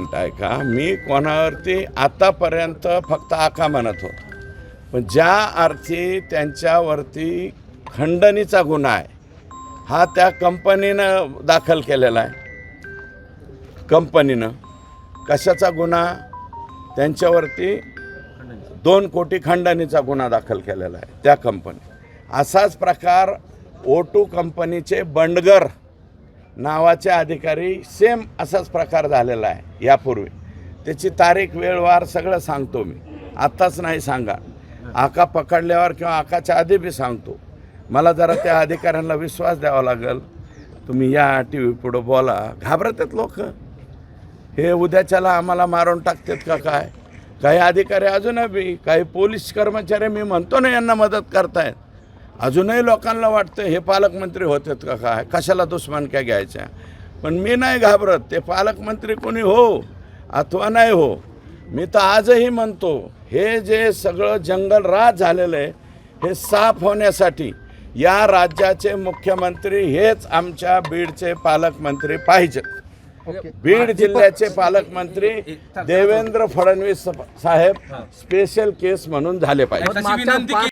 म्हणताय का? मी कोणावरती आतापर्यंत फक्त आका म्हणत होतो. पण ज्या अर्थी त्यांच्यावरती खंडणीचा गुन्हा आहे हा त्या कंपनीनं दाखल केलेला आहे. कंपनीनं कशाचा गुन्हा? त्यांच्यावरती दोन कोटी खंडणीचा गुन्हा दाखल केलेला आहे त्या कंपनी. असाच प्रकार ओटू कंपनीचे बंडगर नावाचे अधिकारी सेम असाच प्रकार झालेला आहे यापूर्वी. त्याची तारीख वेळवार सगळं सांगतो मी. आत्ताच नाही सांगा आका पकडल्यावर किंवा आकाच्या आधी बी सांगतो. मला जरा त्या अधिकाऱ्यांना विश्वास द्यावा लागेल. तुम्ही या टी व्ही पुढं बोला. घाबरतात लोक. हे उद्याच्याला आम्हाला मारून टाकतात का काय? काही अधिकारी अजूनही बी काही पोलीस कर्मचारी मी म्हणतो ना यांना मदत करतायत. अजूनही लोकांना वाटतं हे पालकमंत्री होतात का काय? कशाला दुश्मनक्या घ्यायच्या पण मी नाही घाबरत. ते पालकमंत्री कोणी हो अथवा नाही हो मी तर आजही म्हणतो हे जे सगळं जंगल राज झालेलं आहे हे साफ होण्यासाठी या राज्याचे मुख्यमंत्री हेच आमच्या बीडचे पालकमंत्री पाहिजेत. बीड जिल्ह्याचे पालकमंत्री देवेंद्र फडणवीस साहेब स्पेशल केस म्हणून झाले पाहिजे